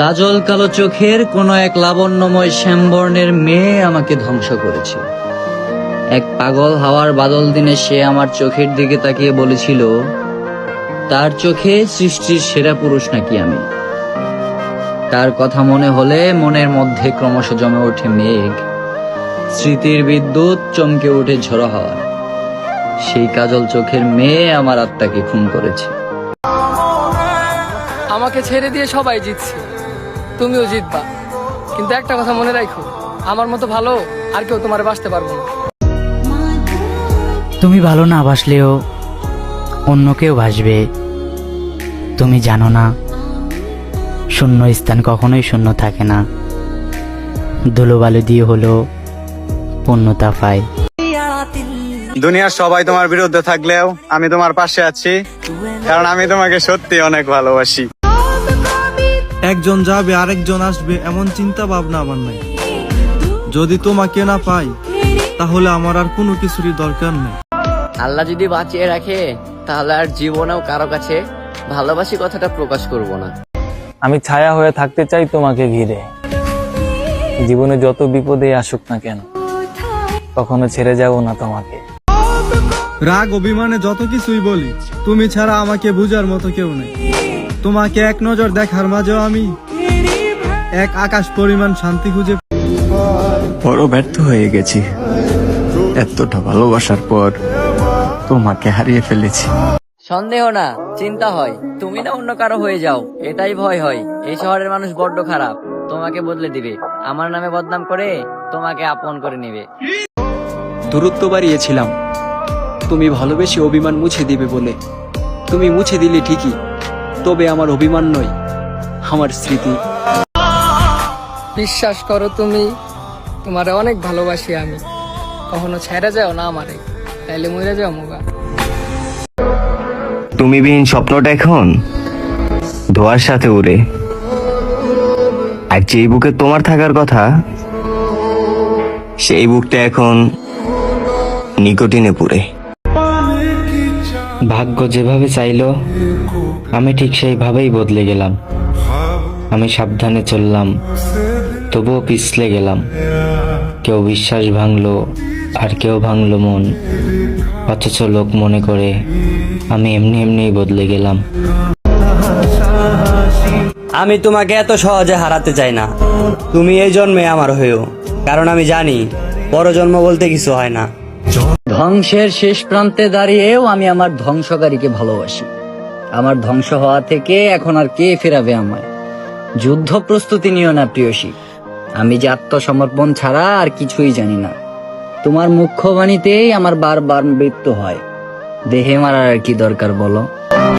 কাজল কালো চোখের কোনো এক লাবণ্যময় শ্যামবর্ণের মেয়ে আমাকে ধ্বংস করেছে। এক পাগল হাওয়ার বাদল দিনে সে আমার চোখের দিকে তাকিয়ে বলেছিল, তার চোখে সৃষ্টির সেরা পুরুষ নাকি আমি? তার কথা মনে হলে মনের মধ্যে ক্রমশ জমে ওঠে মেঘ। স্মৃতির বিদ্যুৎ চমকে ওঠে ঝড়ো হাওয়া। সেই কাজল চোখের মেয়ে আমার আত্মাকে খুন করেছে। আমাকে ছেড়ে দিয়ে সবাই জিতছে। তুমিও জিতবা। কিন্তু একটা কথা মনে রাখো আমার মতো ভালো আর কেউ তোমার বাঁচতে পারব না। তুমি ভালো না বাসলেও অন্য কেউ ভাসবে তুমি জানো না শূন্য স্থান কখনোই শূন্য থাকে না। ধুলোবালু দিয়ে হলো পূর্ণতা পায় দুনিয়ার সবাই তোমার বিরুদ্ধে থাকলেও আমি তোমার পাশে আছি কারণ আমি তোমাকে সত্যি অনেক ভালোবাসি। একজন যাবে আরেকজন আসবে এমন চিন্তা ভাবনা আমার নাই। যদি তোমাকে না পাই তাহলে আমার আর কোনো কিছুরই দরকার নেই। আল্লাহ যদি বাঁচিয়ে রাখে তাহলে আর জীবনেও কারও কাছে ভালোবাসি কথাটা প্রকাশ করব না। আমি ছায়া হয়ে থাকতে চাই তোমাকে ঘিরে। জীবনে যত বিপদে আসুক না কেন কখনো ছেড়ে যাব না তোমাকে। রাগ অভিমানে যত কিছুই বলি তুমি ছাড়া আমাকে বুঝার মতো কেউ নেই। তোমাকে এক নজর দেখার মাঝেও আমি এক আকাশ পরিমাণ শান্তি খুঁজে বড় ব্যর্থ হয়ে গেছি। এতটা ভালোবাসার পর তোমাকে হারিয়ে ফেলেছি। সন্দেহ না চিন্তা হয় তুমি না অন্য কারও হয়ে যাও এটাই ভয় হয়। এই শহরের মানুষ বড্ড খারাপ তোমাকে বদলে দিবে। আমার নামে বদনাম করে তোমাকে আপন করে নেবে। দূরত্ব বাড়িয়েছিলাম। তুমি ভালোবেসে অভিমান মুছে দিবে বলে। তুমি মুছে দিলে ঠিকই। তবে আমার অভিমান নয় আমার স্মৃতি। বিশ্বাস করো তুমি তোমারে অনেক ভালোবাসি আমি। কখনো ছেড়ে যাও না আমারে তাইলে মরে যাও মুগা। তুমি বিহীন স্বপ্নটা এখন ধোয়ার সাথে উড়ে। আর যেই বুকে তোমার থাকার কথা সেই বুকটা এখন নিকটিনে পুড়ে। ভাগ্য যেভাবে চাইলো, আমি ঠিক সেইভাবেই বদলে গেলাম। আমি সাবধানে চললাম, তবুও পিছলে গেলাম। কেউ বিশ্বাস ভাঙলো, আর কেউ ভাঙলো মন। অথচ লোক মনে করে, আমি এমনি এমনিই বদলে গেলাম। আমি তোমাকে এত সহজে হারাতে চাই না। তুমি এই জন্মে আমার হয়েও, কারণ আমি জানি, পরজন্ম বলতে কিছু হয় না। ধ্বংসের শেষ প্রান্তে দাঁড়িয়েও আমি আমার ধ্বংসকারীকে ভালোবাসি। আমার ধ্বংস হওয়া থেকে এখন আর কে ফেরাবে আমায়? যুদ্ধ প্রস্তুতি নিও না, প্রিয়সী। আমি যে আত্মসমর্পণ ছাড়া আর কিছুই জানি না। তোমার মুখ্যবাণীতেই আমার বারবার মৃত্যু হয়। দেহে মারার আর কি দরকার বলো?